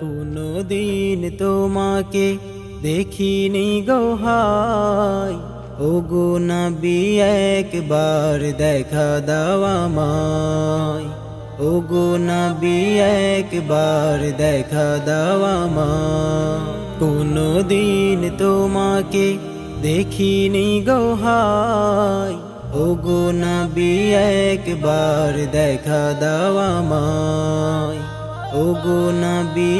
কোনদিন তোমাকে দেখিনি গোহাই ও গো নবী, একবার দেখা দাওয়া মাই ও গো নবী, একবার দেখা দাওয়া মাই কোনদিন তোমাকে দেখিনি গোহাই ও গো নবী, একবার দেখা দাওয়া মাই ও গো নবী,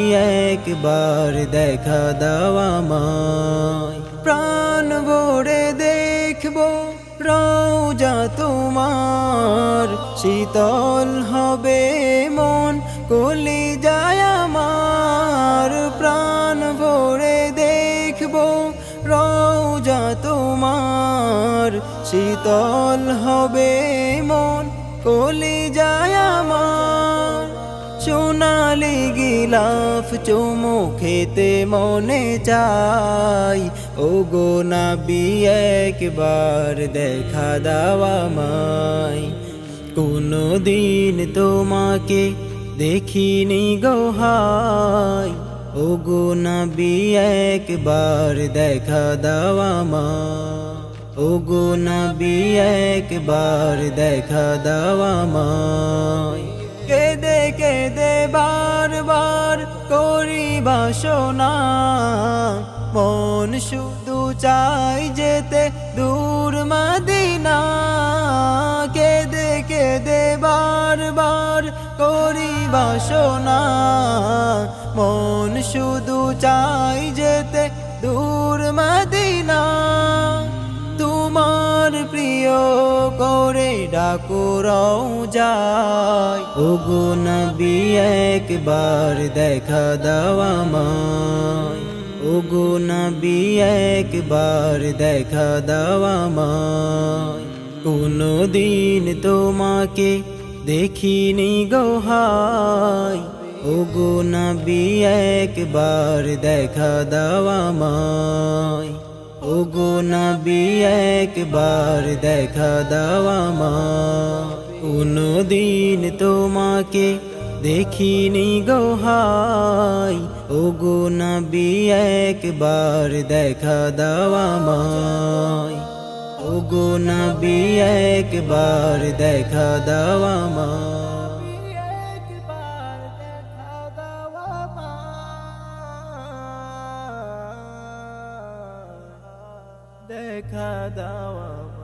একবার দেখা দাওয়া মাই প্রাণ ভরে দেখব রওজা তোমার। শীতল হবে মন কলি দেখব রওজা তোমার, শীতল হবে মন কলি যায় আমার। সোনালি গিলাফ চুমু খেতে মনে চাই। ও গো নাবি, একবার দেখা দাওয়া মাই কোনো দিন তোমাকে দেখিনি গোহাই ও গো নাবি, একবার দেখা দাওয়া মাই ও গো নবী, একবার দেখা দাওয়া মাই কেদে কেদে বারবার করি বাসনা মন শুধু চাই যেতে দূর মদিনা বাসনা, মন শুধু চাই যেতে দূর মদিনা। তোমার প্রিয় করে ডাকুর যায় ও গো নবী, একবার দেখা দাওয়া মাই ও গো নবী, একবার দেখা দাওয়া মাই কোনো দিন তোমাকে দেখিনি গোহাই। ও গো নবী, একবার দেখা দাওয়া মাই ও গো নবী, একবার দেখা দাওয়া মা কোনো দিন তোমাকে দেখিনি গোহাই। ও গো নবী, একবার দেখা দাওয়া মাই ও গো নবী একবার দেখা দাওয়া মা দেখা দাওয়া